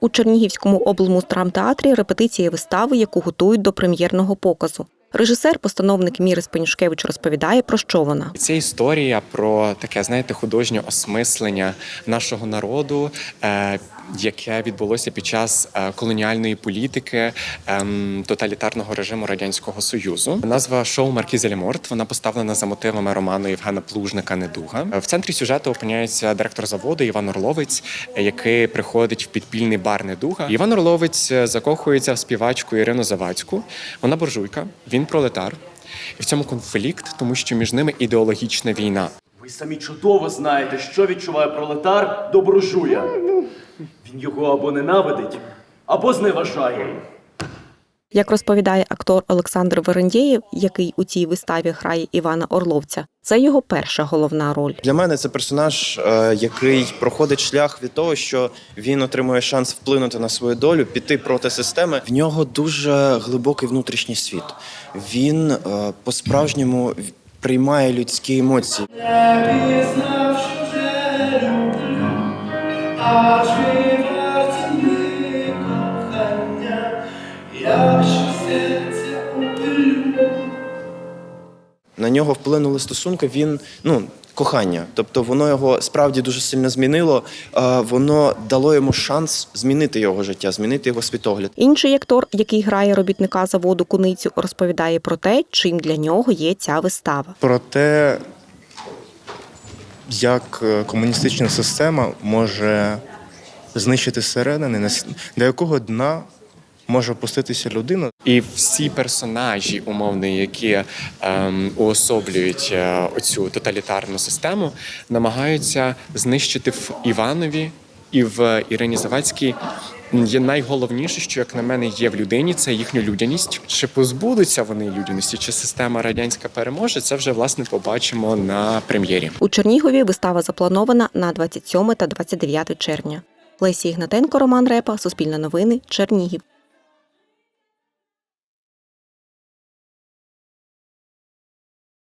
У Чернігівському облмуздрамтеатрі репетиція вистави, яку готують до прем'єрного показу. Режисер, постановник Міри Спанюшкевич розповідає, про що вона. Це історія про таке, знаєте, художнє осмислення нашого народу, е, яке відбулося під час е, колоніальної політики ем, тоталітарного режиму радянського союзу. Назва шоу Маркіза Леморт вона поставлена за мотивами роману Євгена Плужника Недуга. В центрі сюжету опиняється директор заводу Іван Орловець, який приходить в підпільний бар Недуга. Іван Орловець закохується в співачку Ірину Завадську. Вона буржуйка, він пролетар. І в цьому конфлікт, тому що між ними ідеологічна війна. Ви самі чудово знаєте, що відчуває пролетар до буржуя. Він його або ненавидить, або зневажає. Як розповідає актор Олександр Верендєєв, який у цій виставі грає Івана Орловця, це його перша головна роль. Для мене це персонаж, е, який проходить шлях від того, що він отримує шанс вплинути на свою долю, піти проти системи. В нього дуже глибокий внутрішній світ. Він е, по-справжньому приймає людські емоції. пізнав, що вже люблю, аж На нього вплинули стосунки. Він ну. Кохання, тобто воно його справді дуже сильно змінило. Воно дало йому шанс змінити його життя, змінити його світогляд. Інший актор, який грає робітника заводу Куницю, розповідає про те, чим для нього є ця вистава. про те, як е, комуністична система може знищити зсередини, на с- до якого дна може опуститися людина. І всі персонажі, умовно, які ем, уособлюють е, оцю тоталітарну систему, намагаються знищити в Іванові і в Ірині Завадській. Є найголовніше, що як на мене є в людині, це їхню людяність. Чи позбудуться вони людяності, чи система радянська переможе? Це вже власне побачимо на прем'єрі. У Чернігові вистава запланована на 27 та 29 червня. Лесі Ігнатенко, Роман Репа, Суспільне новини, Чернігів.